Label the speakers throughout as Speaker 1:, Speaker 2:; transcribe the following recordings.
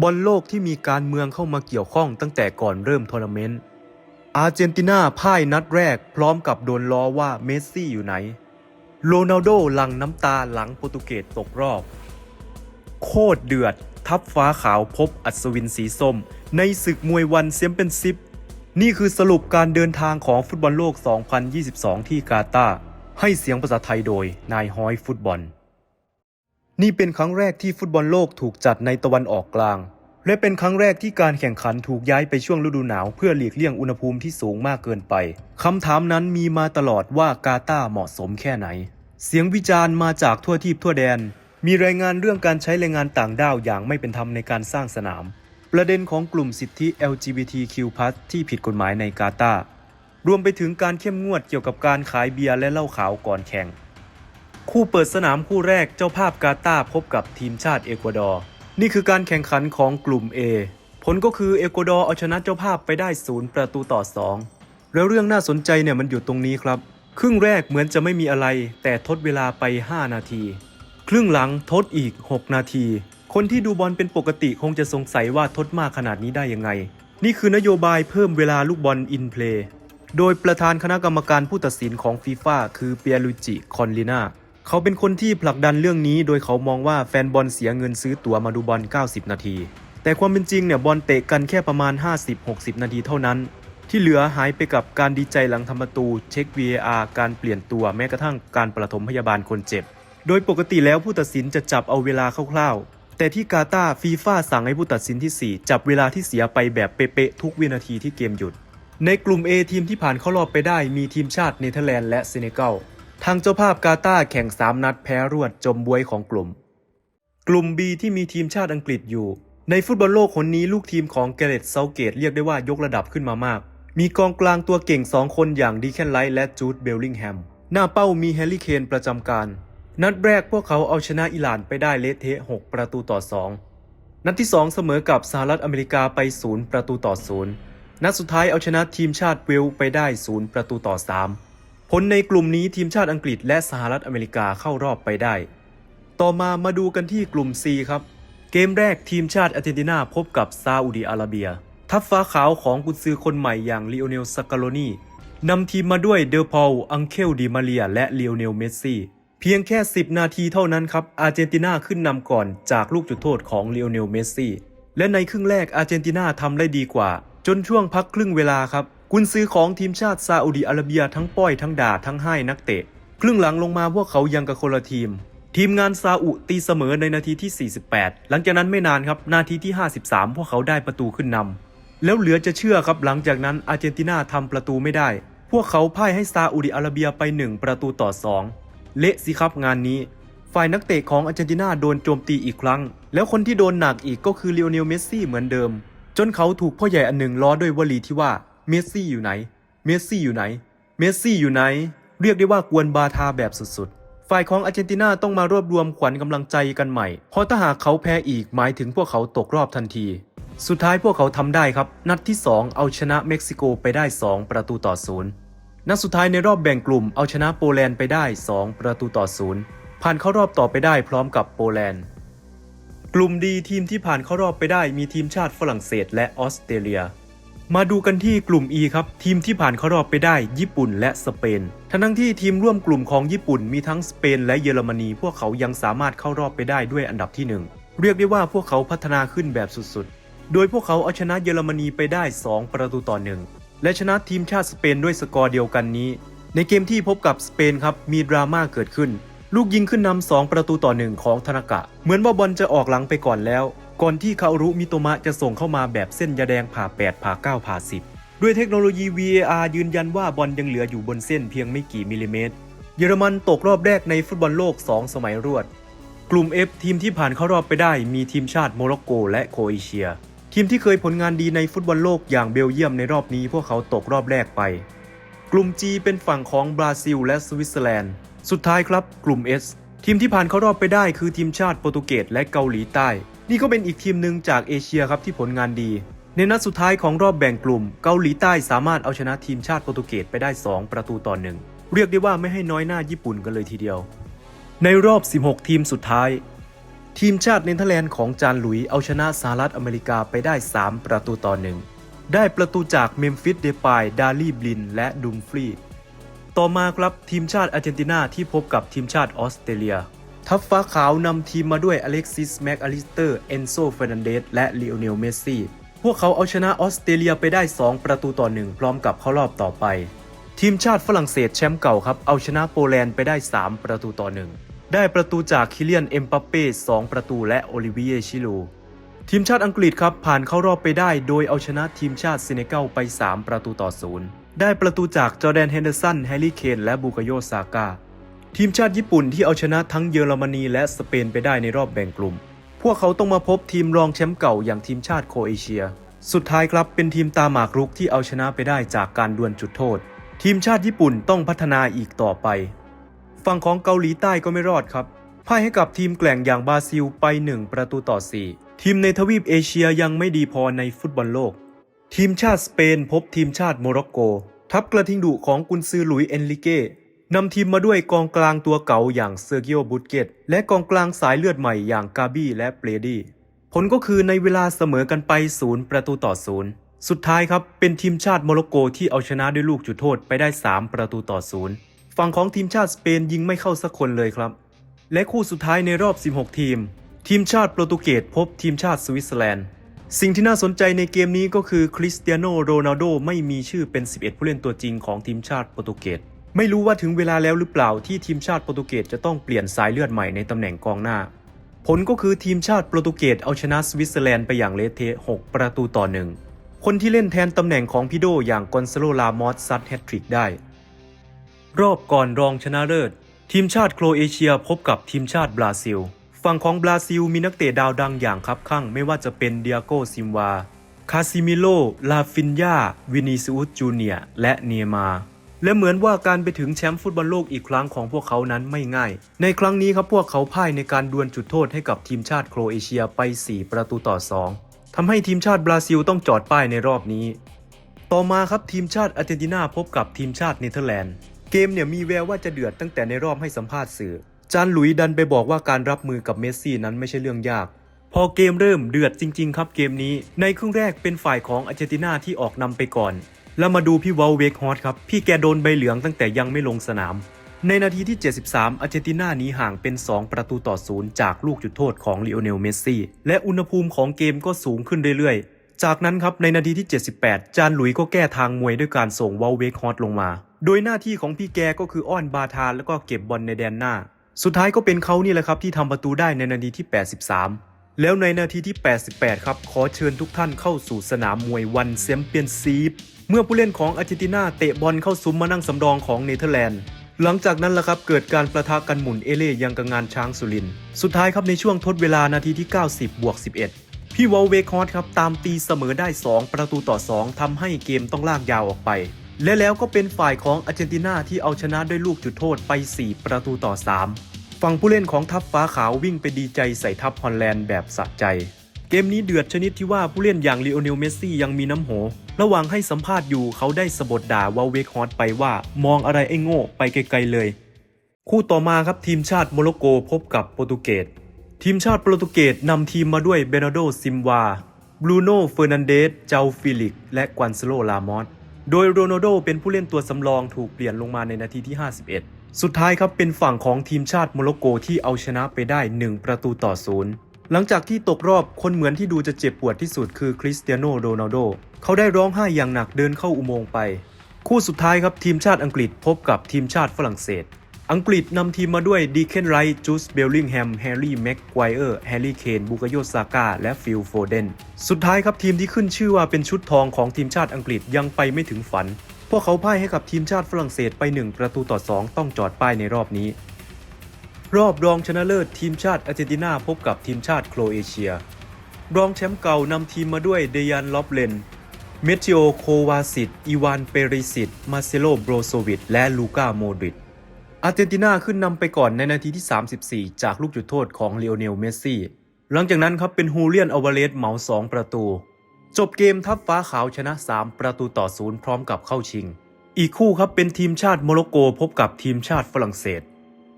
Speaker 1: บอลโลกที่มีการเมืองเข้ามาเกี่ยวข้องตั้งแต่ก่อนเริ่มทัวร์นาเมนต์ อาร์เจนตินาพ่ายนัดแรกพร้อมกับโดนล้อว่าเมสซี่อยู่ไหน โรนัลโดหลังน้ำตาหลังโปรตุเกสตกรอบ โคตรเดือด ทับฟ้าขาวพบอัศวินสีส้ม ในศึกมวยวันเซียมเป็นซิป นี่คือสรุปการเดินทางของฟุตบอลโลก 2022 ที่กาตาร์ให้เสียงภาษาไทยโดยนายฮอยฟุตบอล นี่เป็นครั้งแรกที่ฟุตบอลโลกถูกจัดในตะวันออกกลาง และเป็นครั้งแรกที่การแข่งขันถูกย้ายไปช่วงฤดูหนาวเพื่อหลีกเลี่ยงอุณหภูมิที่สูงมากเกินไปคำถามนั้นมีมาตลอดว่ากาตาร์เหมาะสมแค่ไหน เสียงวิจารณ์มาจากทั่วทีปทั่วแดน มีรายงานเรื่องการใช้แรงงานต่างด้าวอย่างไม่เป็นธรรมในการสร้างสนาม ประเด็นของกลุ่มสิทธิ LGBTQ+ ที่ผิดกฎหมายในกาตาร์รวมไปถึงการเข้มงวดเกี่ยวกับการขายเบียร์และเหล้าขาวก่อนแข่ง คู่เปิดสนามคู่แรกเจ้าภาพกาตาพบกับทีมชาติเอกวาดอร์ นี่คือการแข่งขันของกลุ่ม A ผลก็คือเอกวาดอร์เอาชนะเจ้าภาพไปได้ศูนย์ประตูต่อ 2 แล้วเรื่องน่าสนใจเนี่ยมันอยู่ตรงนี้ครับ ครึ่งแรกเหมือนจะไม่มีอะไร แต่ทดเวลาไป 5 นาที ครึ่งหลังทดอีก 6 นาที คนที่ดูบอลเป็นปกติคงจะสงสัยว่าทดมากขนาดนี้ได้ยังไง นี่คือนโยบายเพิ่มเวลาลูกบอลอินเพลย์โดยประธานคณะกรรมการผู้ตัดสินของฟีฟ่าคือเปียลุจิคอนลิน่า เขาเป็นคนที่ผลักดันเรื่องนี้ โดยเขามองว่าแฟนบอลเสียเงินซื้อตั๋วมาดูบอล 90 นาที แต่ความเป็นจริงเนี่ยบอลเตะกันแค่ประมาณ 50-60 นาทีเท่านั้น ที่เหลือหายไปกับการดีใจหลังทำประตู เช็ค VAR การเปลี่ยนตัวแม้กระทั่งการประถมพยาบาลคนเจ็บ โดยปกติแล้วผู้ตัดสินจะจับเอาเวลาคร่าวๆ แต่ที่กาตาฟีฟ่าสั่งให้ผู้ตัดสินที่ 4 จับเวลาที่เสียไปแบบเป๊ะๆทุกวินาทีที่เกมหยุด ในกลุ่ม A ทีมที่ผ่านเข้ารอบไปได้มีทีมชาติเนเธอร์แลนด์และเซเนกัล ทางเจ้าภาพกาตาร์แข่ง 3 นัดแพ้รวดจมบวยของกลุ่ม กลุ่ม B ที่มีทีมชาติอังกฤษอยู่ ในฟุตบอลโลกคนนี้ลูกทีมของเกเรตเซาเกตเรียกได้ว่ายกระดับขึ้นมามาก มีกองกลางตัวเก่ง 2 คนอย่างดีแคนไลท์และจูดเบลลิงแฮม หน้าเป้ามีแฮร์รี่เคนประจำการ นัดแรกพวกเขาเอาชนะอิหร่านไปได้เละเทะ 6 ประตูต่อ 2 นัดที่ 2 เสมอกับสหรัฐอเมริกาไป 0 ประตูต่อ 0 นัดสุดท้ายเอาชนะทีมชาติเวลไปได้ 0 ประตูต่อ 3 ผลในกลุ่มนี้ทีมชาติอังกฤษและสหรัฐอเมริกาเข้ารอบไปได้ ต่อมามาดูกันที่กลุ่ม C ครับ เกมแรกทีมชาติอาร์เจนตินาพบกับซาอุดีอาระเบีย ทัพฟ้าขาวของกุนซือคนใหม่อย่างลีโอเนลสกาโลนีนำทีมมาด้วยเดอพอลอังเคลดิมาเรีย และลีโอเนลเมสซี่เพียงแค่ 10 นาทีเท่านั้นครับอาร์เจนตินาขึ้นนำก่อนจากลูกจุดโทษของลีโอเนลเมสซี่และในครึ่งแรกอาร์เจนตินาทำได้ดีกว่า จนช่วงพักครึ่งเวลาครับ กุนซือของทีมชาติซาอุดีอาระเบียทั้งป้อยทั้งด่าทั้งให้นักเตะ ครึ่งหลังลงมาพวกเขายังกับคนละทีม ทีมงานซาอุตีเสมอในนาทีที่ 48 หลังจากนั้นไม่นานครับนาทีที่ 53 พวกเขาได้ประตูขึ้นนำแล้วเหลือจะเชื่อครับหลังจากนั้นอาร์เจนตินาทำประตูไม่ได้ พวกเขาพ่ายให้ซาอุดิอาระเบียไป 1 ประตูต่อ 2 เละสิครับงานนี้ ฝ่ายนักเตะของอาร์เจนตินาโดนโจมตีอีกครั้ง แล้วคนที่โดนหนักอีกก็คือเลโอเนลเมสซี่เหมือนเดิม จนเขาถูกพ่อใหญ่อันหนึ่งล้อด้วยวลีที่ว่า เมสซี่อยู่ไหน เมสซี่อยู่ไหน เมสซี่อยู่ไหน เรียกได้ว่ากวนบาทาแบบสุดๆ ฝ่ายของอาร์เจนตินาต้องมารวบรวมขวัญกำลังใจกันใหม่ เพราะถ้าหากเขาแพ้อีกหมายถึงพวกเขาตกรอบทันที สุดท้ายพวกเขาทำได้ครับ นัดที่ 2 เอาชนะเม็กซิโกไปได้ 2 ประตูต่อศูนย์นัดสุดท้ายในรอบแบ่งกลุ่มเอาชนะโปแลนด์ไปได้ 2 ประตูต่อศูนย์ผ่านเข้ารอบต่อไปได้พร้อมกับโปแลนด์ กลุ่มดีทีมที่ผ่านเข้ารอบไปได้มีทีมชาติฝรั่งเศสและออสเตรเลีย มาดูกันที่กลุ่ม E ครับ ทีมที่ผ่านเข้ารอบไปได้ญี่ปุ่นและสเปนทั้งทั้งที่ทีมร่วมกลุ่มของญี่ปุ่นมีทั้งสเปนและเยอรมนี พวกเขายังสามารถเข้ารอบไปได้ด้วยอันดับที่ 1 เรียกได้ว่าพวกเขาพัฒนาขึ้นแบบสุดๆ โดยพวกเขาเอาชนะเยอรมนีไปได้ 2 ประตูต่อหนึ่งและชนะทีมชาติสเปนด้วยสกอร์เดียวกันนี้ ในเกมที่พบกับสเปนครับมีดราม่าเกิดขึ้น ลูกยิงขึ้นนำ2ประตูต่อหนึ่งของธนากะ เหมือนว่าบอลจะออกหลังไปก่อนแล้ว ก่อนที่คารุมิโตมะจะส่งเข้ามาแบบเส้นยาแดงผ่า 8 ผ่า 9 ผ่า 10 ด้วยเทคโนโลยี VAR ยืนยันว่าบอลยังเหลืออยู่บนเส้นเพียงไม่กี่มิลลิเมตร เยอรมันตกรอบแรกในฟุตบอลโลก 2 สมัยรวด กลุ่ม F ทีมที่ผ่านเข้ารอบไปได้มีทีมชาติโมร็อกโก และโครเอเชีย ทีมที่เคยผลงานดีในฟุตบอลโลกอย่างเบลเยียมในรอบนี้พวกเขาตกรอบแรกไป กลุ่ม G เป็นฝั่งของบราซิล และสวิตเซอร์แลนด์ สุดท้ายครับ กลุ่ม S ทีมที่ผ่านเข้ารอบไปได้คือทีมชาติโปรตุเกสและเกาหลีใต้ นี่ก็เป็นอีกทีมหนึ่งจากเอเชียครับที่ผลงานดี ในนัดสุดท้ายของรอบแบ่งกลุ่ม เกาหลีใต้สามารถเอาชนะทีมชาติโปรตุเกสไปได้ 2 ประตูต่อหนึ่งเรียกได้ว่าไม่ให้น้อยหน้าญี่ปุ่นกันเลยทีเดียว ในรอบ 16 ทีมสุดท้าย ทีมชาติเนเธอร์แลนด์ของจานหลุยเอาชนะสหรัฐอเมริกาไปได้ 3 ประตูต่อหนึ่งได้ประตูจากเมมฟิสเดปายดาลีบลิน และดุมฟรีต่อมาครับทีมชาติอาร์เจนตินาที่พบกับทีมชาติออสเตรเลีย ทัพฟ้าขาวนำทีมมาด้วยอเล็กซิส แม็กอลิสเตอร์ เอนโซเฟรนันเดส และลีโอเนล เมสซี่ พวกเขาเอาชนะออสเตรเลียไปได้ 2 ประตูต่อหนึ่งพร้อมกับเข้ารอบต่อไป ทีมชาติฝรั่งเศสแชมป์เก่าครับ เอาชนะโปแลนด์ไปได้ 3 ประตูต่อหนึ่งได้ประตูจากคิเลียน เอ็มปัปเป้2ประตูและโอลิเวียชิลูทีมชาติอังกฤษครับผ่านเข้ารอบไปได้ โดยเอาชนะทีมชาติเซเนกัลไป 3 ประตูต่อศูนย์ได้ประตูจากจอแดนเฮนเดอร์สันแฮร์รี่เคนและบูกาโยซาก้า ทีมชาติญี่ปุ่นที่เอาชนะทั้งเยอรมนีและสเปนไปได้ในรอบแบ่งกลุ่ม พวกเขาต้องมาพบทีมรองแชมป์เก่าอย่างทีมชาติโคเอเชีย สุดท้ายครับเป็นทีมตาหมากรุกที่เอาชนะไปได้จากการดวลจุดโทษ ทีมชาติญี่ปุ่นต้องพัฒนาอีกต่อไป ฝั่งของเกาหลีใต้ก็ไม่รอดครับพ่ายให้กับทีมแกล่งอย่างบราซิลไป 1 ประตูต่อ 4 ทีมในทวีปเอเชียยังไม่ดีพอในฟุตบอลโลก ทีมชาติสเปนพบทีมชาติโมร็อกโก ทัพกระทิงดุของกุนซือหลุยเอนริเก นำทีมมาด้วยกองกลางตัวเก่าอย่างเซอร์กิโอบุตเกตและกองกลางสายเลือดใหม่อย่างกาบี้และเปรดี้ผลก็คือในเวลาเสมอกันไปศูนย์ประตูต่อศูนย์สุดท้ายครับเป็นทีมชาติโมร็อกโกที่เอาชนะด้วยลูกจุดโทษไปได้ 3 ประตูต่อศูนย์ฝั่งของทีมชาติสเปนยิงไม่เข้าสักคนเลยครับ และคู่สุดท้ายในรอบ 16 ทีม ทีมชาติโปรตุเกสพบทีมชาติสวิตเซอร์แลนด์สิ่งที่น่าสนใจในเกมนี้ก็คือคริสเตียโนโรนัลโดไม่มีชื่อเป็น 11 ผู้เล่นตัวจริงของทีมชาติโปรตุเกส ไม่รู้ว่าถึงเวลาแล้วหรือเปล่าที่ทีมชาติโปรตุเกสจะต้องเปลี่ยนสายเลือดใหม่ในตำแหน่งกองหน้า ผลก็คือทีมชาติโปรตุเกสเอาชนะสวิตเซอร์แลนด์ไปอย่างเละเทะ 6 ประตูต่อหนึ่ง คนที่เล่นแทนตำแหน่งของพิโดอย่างกอนซาโลลามอสซัดแฮตทริกได้ รอบก่อนรองชนะเลิศ ทีมชาติโครเอเชียพบกับทีมชาติบราซิล ฝั่งของบราซิลมีนักเตะดาวดังอย่างคับข้างไม่ว่าจะเป็นเดียโกซิมวา คาซิมิโล ลาฟินยาวินิซิอุสจูเนียและเนียมา และเหมือนว่าการไปถึงแชมป์ฟุตบอลโลกอีกครั้งของพวกเขานั้นไม่ง่าย ในครั้งนี้ครับพวกเขาพ่ายในการดวลจุดโทษให้กับทีมชาติโครเอเชียไป 4 ประตูต่อ 2ทำให้ทีมชาติบราซิลต้องจอดป้ายในรอบนี้ ต่อมาครับทีมชาติอาร์เจนตินาพบกับทีมชาติเนเธอร์แลนด์เกมเนี่ยมีแววว่าจะเดือดตั้งแต่ในรอบให้สัมภาษณ์สื่อ จานหลุยดันไปบอกว่าการรับมือกับเมสซี่นั้นไม่ใช่เรื่องยาก พอเกมเริ่มเดือดจริง ๆ ครับเกมนี้ ในครึ่งแรกเป็นฝ่ายของอาร์เจนตินาที่ออกนำไปก่อน แล้วมาดูพี่วอลเวกฮอตครับ พี่แกโดนใบเหลืองตั้งแต่ยังไม่ลงสนาม ในนาทีที่ 73 อาร์เจนตินาหนีห่างเป็น 2 ประตูต่อศูนย์จากลูกจุดโทษของลิโอเนล เมสซี่ และอุณหภูมิของเกมก็สูงขึ้นเรื่อยๆ จากนั้นครับในนาทีที่ 78 จานหลุยก็แก้ทางมวยด้วยการส่งวอลเวกฮอตลงมา โดยหน้าที่ของพี่แกก็คืออ้อนบาทานแล้วก็เก็บบอลในแดนหน้า สุดท้ายก็เป็นเขานี่แหละครับที่ทำประตูได้ในนาทีที่ 83 แล้วในนาทีที่ 88 ครับ ขอเชิญทุกท่านเข้าสู่สนามมวยวันแชมเปี้ยนซีฟเมื่อผู้เล่นของอาร์เจนตินาเตะบอลเข้าซุ้มมานั่งสำรองของเนเธอร์แลนด์ หลังจากนั้นล่ะครับเกิดการประทะกันหมุนเอเล่ยังกับงานช้างสุริน สุดท้ายครับในช่วงทดเวลานาทีที่ 90 บวก 11 พี่วอลเวคฮอตครับตามตีเสมอได้ 2 ประตูต่อ 2ทำให้เกมต้องลากยาวออกไป และแล้วก็เป็นฝ่ายของอาร์เจนตินาที่เอาชนะด้วยลูกจุดโทษไป 4 ประตูต่อ 3 ฝั่งผู้เล่นของทัพฟ้าขาววิ่งไปดีใจใส่ทัพฮอลแลนด์แบบสะใจ เกมนี้เดือดชนิดที่ว่าผู้เล่นอย่างลีโอเนลเมสซี่ยังมีน้ำโห ระหว่างให้สัมภาษณ์อยู่เขาได้สะบดด่าวาเวกฮอตไปว่ามองอะไรไอ้โง่ไปไกลๆเลย คู่ต่อมาครับทีมชาติโมร็อกโกพบกับโปรตุเกสทีมชาติโปรตุเกสนำทีมมาด้วยเบนาโดซิมวาบรูโน่เฟอร์นันเดสเจ้าฟิลิก และกวนซโลลามอสโดยโรนัลโดเป็นผู้เล่นตัวสำรองถูกเปลี่ยนลงมาในนาทีที่ 51 สุดท้ายครับเป็นฝั่งของทีมชาติโมร็อกโกที่เอาชนะไปได้ 1 ประตูต่อศูนย์หลังจากที่ตกรอบคนเหมือนที่ดูจะเจ็บปวดที่สุดคือคริสเตียโนโรนัลโดเขาได้ร้องไห้อย่างหนักเดินเข้าอุโมงค์ไป คู่สุดท้ายครับทีมชาติอังกฤษพบกับทีมชาติฝรั่งเศส อังกฤษนำทีมมาด้วยดีเคนไรท์จูสเบลลิงแฮมแฮร์รี่แม็กไกวเออร์แฮร์รี่เคนบุกโยซาก้าและฟิลโฟเดน สุดท้ายครับทีมที่ขึ้นชื่อว่าเป็นชุดทองของทีมชาติอังกฤษยังไปไม่ถึงฝัน พวกเขาพ่ายให้กับทีมชาติฝรั่งเศสไป 1 ประตูต่อ 2 ต้องจอดป้ายในรอบนี้ รอบรองชนะเลิศทีมชาติอาร์เจนตินาพบกับทีมชาติโครเอเชีย รองแชมป์เก่านำทีมมาด้วยเดยันล็อบเลน เมทิโอโควาซิตอีวานเปริสิตมาเซโลโบรโซวิตและลูก้าโมดริตอาร์เจนตินาขึ้นนำไปก่อนในนาทีที่ 34 จากลูกจุดโทษของเลโอเนลเมสซี่ หลังจากนั้นครับเป็นฮูเลียนอวาเลสเหมา 2 ประตู จบเกมทัพฟ้าขาวชนะ 3 ประตูต่อศูนย์พร้อมกับเข้าชิง อีกคู่ครับเป็นทีมชาติโมร็อกโกพบกับทีมชาติฝรั่งเศส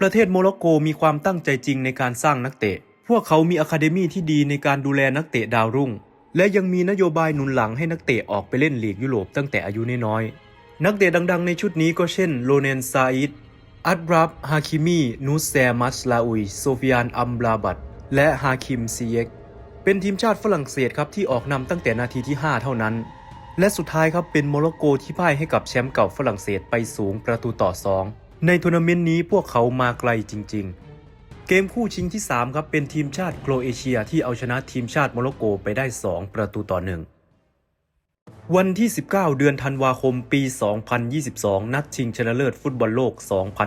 Speaker 1: ประเทศโมร็อกโกมีความตั้งใจจริงในการสร้างนักเตะ พวกเขามีอะคาเดมี่ที่ดีในการดูแลนักเตะดาวรุ่ง และยังมีนโยบายหนุนหลังให้นักเตะออกไปเล่นลีกยุโรปตั้งแต่อายุน้อยๆนักเตะดังๆ ในชุดนี้ก็เช่นโลเนนซาอิดอัดรับฮาคิมีนูสแซมัสลาอุยโซฟิยานอัมบลาบัดและฮาคิมซีเยก เป็นทีมชาติฝรั่งเศสครับที่ออกนำตั้งแต่นาทีที่ 5 เท่านั้น และสุดท้ายครับเป็นโมร็อกโกที่พ่ายให้กับแชมป์เก่าฝรั่งเศสไปสูงประตูต่อ 2 ในทัวร์นาเมนต์นี้พวกเขามาไกลจริง ๆ เกมคู่ชิงที่ 3 ครับเป็นทีมชาติโครเอเชียที่เอาชนะทีมชาติโมร็อกโกไปได้ 2 ประตูต่อ 1วันที่ 19 เดือนธันวาคม ปี 2022 นัดชิงชนะเลิศฟุตบอลโลก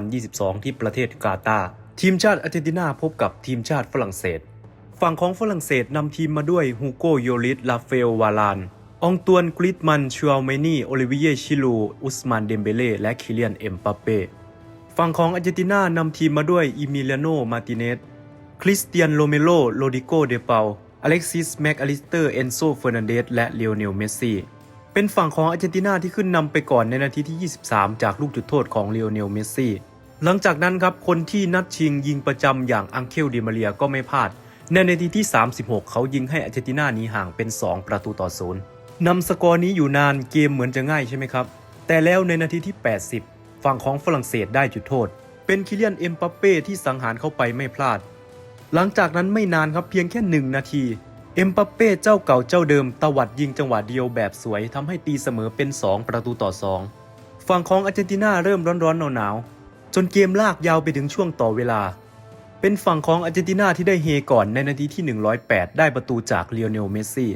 Speaker 1: 2022 ที่ประเทศกาตาร์ ทีมชาติอาร์เจนตินาพบกับทีมชาติฝรั่งเศส ฝั่งของฝรั่งเศสนำทีมมาด้วยฮูโกโยลิสลาเฟลวาลานอองตวนกริดมันชัวเมนีโอลิเวียชิลู อุสมานเดมเบเล่และคิเลียนเอ็มปาเป้ฝั่งของอาร์เจนตินานำทีมมาด้วยอิมิเลียโนมาติเนสคริสเตียนโรเมโลโรดิโกเดเปาอเล็กซิสแม็กอลิสเตอร์เอนโซเฟอร์นันเดสและเลโอเนลเมสซี่เป็นฝั่งของอาร์เจนตินาที่ขึ้นนำไปก่อนในนาทีที่ 23 จากลูกจุดโทษของเลโอเนลเมสซี่หลังจากนั้นครับคนที่นัดชิงยิงประจำอย่างอังเคลดิมาเรียก็ไม่พลาด ในนาทีที่ 36 เขายิงให้อาร์เจนตินาหนีห่างเป็น 2 ประตูต่อศูนย์นำสกอร์นี้อยู่นานเกมเหมือนจะง่ายใช่ไหมครับ แต่แล้วในนาทีที่ 80 ฝั่งของฝรั่งเศสได้จุดโทษ เป็นคิเลียนเอ็มปัปเป้ที่สังหารเข้าไปไม่พลาด หลังจากนั้นไม่นานครับเพียงแค่หนึ่งนาทีเอ็มปัปเป้เจ้าเก่าเจ้าเดิมตวัดยิงจังหวะเดียวแบบสวยทำให้ตีเสมอเป็น 2 ประตูต่อ 2 ฝั่งของอาร์เจนตินาเริ่มร้อนๆหนาวๆจนเกมลากยาวไปถึงช่วงต่อเวลา เป็นฝั่งของอาร์เจนตินาที่ได้เฮก่อนในนาทีที่ 108 ได้ประตูจากเลโอเนลเมสซี่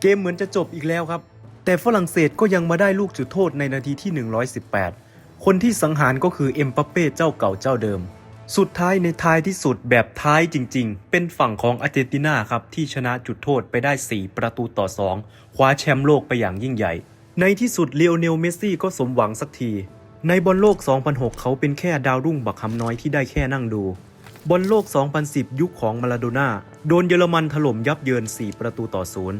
Speaker 1: เกมเหมือนจะจบอีกแล้วครับ แต่ฝรั่งเศสก็ยังมาได้ลูกจุดโทษในนาทีที่ 118 คนที่สังหารก็คือเอ็มปัปเป้เจ้าเก่าเจ้าเดิม สุดท้ายในท้ายที่สุดแบบท้ายจริง ๆ เป็นฝั่งของอาร์เจนตินาครับที่ชนะจุดโทษไปได้ 4 ประตูต่อ 2 คว้าแชมป์โลกไปอย่างยิ่งใหญ่ ในที่สุดเลโอเนลเมสซี่ก็สมหวังสักที ในบอลโลก 2006 เขาเป็นแค่ดาวรุ่งบักคำน้อยที่ได้แค่นั่งดู บอลโลก 2010 ยุคของมาลาโดน่าโดนเยอรมันถล่มยับเยิน 4 ประตูต่อศูนย์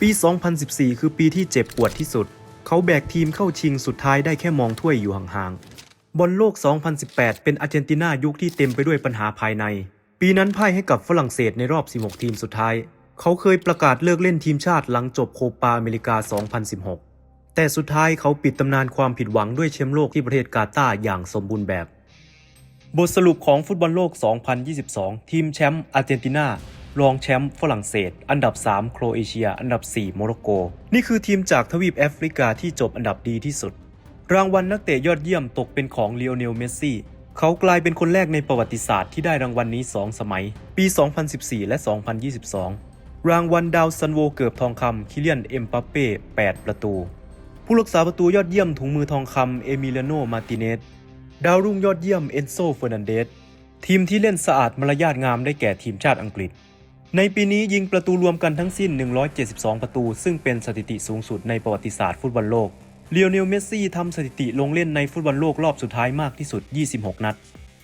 Speaker 1: ปี 2014 คือปีที่เจ็บปวดที่สุด เขาแบกทีมเข้าชิงสุดท้ายได้แค่มองถ้วยอยู่ห่างๆ บอลโลก 2018 เป็นอาร์เจนตินายุคที่เต็มไปด้วยปัญหาภายใน ปีนั้นพ่ายให้กับฝรั่งเศสในรอบ 16 ทีมสุดท้าย เขาเคยประกาศเลิกเล่นทีมชาติหลังจบโคปาอเมริกา 2016 แต่สุดท้ายเขาปิดตำนานความผิดหวังด้วยแชมป์โลกที่ประเทศกาตาร์อย่างสมบูรณ์แบบ บทสรุปของฟุตบอลโลก 2022 ทีมแชมป์อาร์เจนตินา รองแชมป์ฝรั่งเศส อันดับ 3 โครเอเชีย อันดับ 4 โมร็อกโก นี่คือทีมจากทวีปแอฟริกาที่จบอันดับดีที่สุด รางวัลนักเตะยอดเยี่ยมตกเป็นของเลโอเนล เมสซี่ เขากลายเป็นคนแรกในประวัติศาสตร์ที่ได้รางวัลนนี้ 2 สมัย ปี 2014 และ 2022 รางวัลดาวซันโวเกือบทองคำคิเลียน เอ็มปัปเป้ 8 ประตู ผู้รักษาประตูยอดเยี่ยมถุงมือทองคำเอมิเลโน มาติเนส ดาวรุ่งยอดเยี่ยมเอนโซเฟอร์นันเดสทีมที่เล่นสะอาดมารยาทงามได้แก่ทีมชาติอังกฤษ ในปีนี้ยิงประตูรวมกันทั้งสิ้น 172 ประตู ซึ่งเป็นสถิติสูงสุดในประวัติศาสตร์ฟุตบอลโลกเลโอเนลเมสซี่ทำสถิติลงเล่นในฟุตบอลโลกรอบสุดท้ายมากที่สุด 26 นัด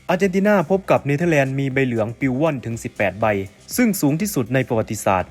Speaker 1: อาร์เจนตินาพบกับเนเธอร์แลนด์มีใบเหลืองปิวว่อนถึง 18 ใบ ซึ่งสูงที่สุดในประวัติศาสตร์